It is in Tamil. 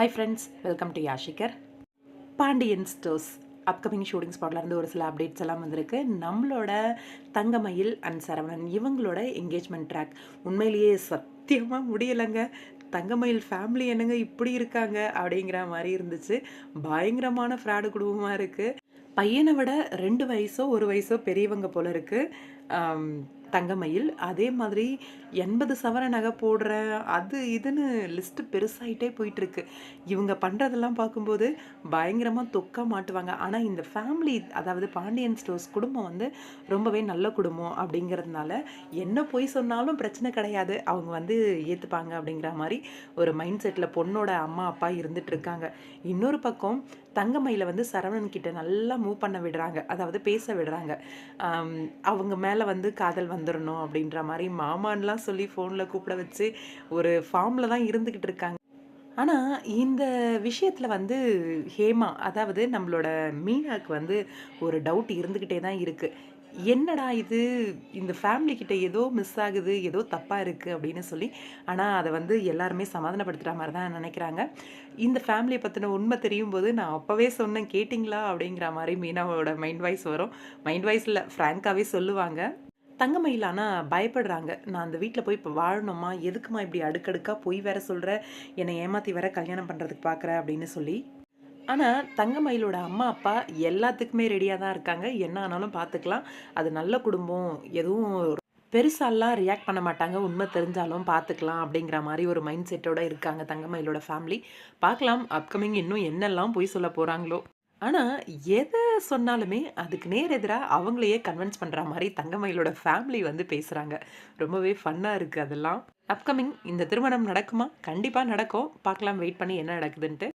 Hi friends welcome to Yashikar Pandian stores upcoming shooting ஸ்பாட்லேருந்து ஒரு சில அப்டேட்ஸ் எல்லாம் வந்திருக்கு. நம்மளோட தங்கமயில் அண்ட் சரவணன் இவங்களோட என்கேஜ்மெண்ட் ட்ராக் உண்மையிலேயே சத்தியமாக முடியலைங்க. தங்கமயில் ஃபேமிலி என்னங்க இப்படி இருக்காங்க அப்படிங்கிற மாதிரி இருந்துச்சு. பயங்கரமான ஃப்ராடு குடும்பமாக இருக்குது பையனை விட ரெண்டு வயசோ ஒரு வயசோ பெரியவங்க போல இருக்குது தங்கமயில் அதே மாதிரி எண்பது சவர நகை போடுற அது இதுன்னு லிஸ்ட்டு பெருசாகிட்டே போயிட்டுருக்கு. இவங்க பண்ணுறதெல்லாம் பார்க்கும்போது பயங்கரமாக தொக்க மாட்டுவாங்க. ஆனால் இந்த ஃபேமிலி அதாவது பாண்டியன் ஸ்டோர்ஸ் குடும்பம் வந்து ரொம்பவே நல்ல குடும்பம் அப்படிங்கிறதுனால என்ன போய் சொன்னாலும் பிரச்சனை கிடையாது. அவங்க வந்து ஏற்றுப்பாங்க அப்படிங்கிற மாதிரி ஒரு மைண்ட் செட்டில் பொண்ணோட அம்மா அப்பா இருந்துகிட்ருக்காங்க இன்னொரு பக்கம் தங்கமயில வந்து சரவணன் கிட்ட நல்லா மூவ் பண்ண விடுறாங்க. அதாவது பேச விடுறாங்க. அவங்க மேலே வந்து காதல் வந்துடணும் அப்படின்ற மாதிரி மாமான்லாம் சொல்லி ஃபோனில் கூப்பிட வச்சு ஒரு ஃபார்மில் தான் இருந்துக்கிட்டு இருக்காங்க. ஆனால் இந்த விஷயத்தில் வந்து ஹேமா அதாவது நம்மளோட மீனாக்கு வந்து ஒரு டவுட் இருந்துக்கிட்டே தான் இருக்குது என்னடா இது? இந்த ஃபேமிலிக்கிட்ட ஏதோ மிஸ் ஆகுது ஏதோ தப்பாக இருக்குது அப்படின்னு சொல்லி ஆனால் அதை வந்து எல்லாருமே சமாதானப்படுத்துகிற மாதிரி தான் நினைக்கிறாங்க. இந்த ஃபேமிலியை பற்றின உண்மை தெரியும் போது நான் அப்போவே சொன்னேன் கேட்டிங்களா அப்படிங்கிற மாதிரி மீனாவோட மைண்ட் வாய்ஸ் வரும். மைண்ட் வாய்ஸில் ஃப்ராங்காகவே சொல்லுவாங்க. தங்கமயில் ஆனால் பயப்படுறாங்க. நான் அந்த வீட்டில் போய் இப்போ வாழணுமா? எதுக்குமா இப்படி அடுக்கடுக்காக பொய் வேற சொல்கிற என்னை ஏமாற்றி வேற கல்யாணம் பண்ணுறதுக்கு பார்க்குற அப்படின்னு சொல்லி. ஆனால் தங்கமயிலோட அம்மா அப்பா எல்லாத்துக்குமே ரெடியாக தான் இருக்காங்க. என்ன ஆனாலும் பார்த்துக்கலாம் அது நல்ல குடும்பம். எதுவும் பெருசாலாம் ரியாக்ட் பண்ண மாட்டாங்க. உண்மை தெரிஞ்சாலும் பார்த்துக்கலாம் அப்படிங்கிற மாதிரி ஒரு மைண்ட் செட்டோட இருக்காங்க தங்கமயிலோட ஃபேமிலி பார்க்கலாம் அப்கமிங் இன்னும் என்னெல்லாம் போய் சொல்ல போகிறாங்களோ ஆனால் எதை சொன்னாலுமே அதுக்கு நேர் எதிராக அவங்களையே கன்வின்ஸ் பண்ணுற மாதிரி தங்கமயிலோட ஃபேமிலி வந்து பேசுகிறாங்க ரொம்பவே ஃபன்னாக இருக்குது அதெல்லாம். அப்கமிங் இந்த திருமணம் நடக்குமா? கண்டிப்பாக நடக்கும். பார்க்கலாம் வெயிட் பண்ணி என்ன நடக்குதுன்ட்டு.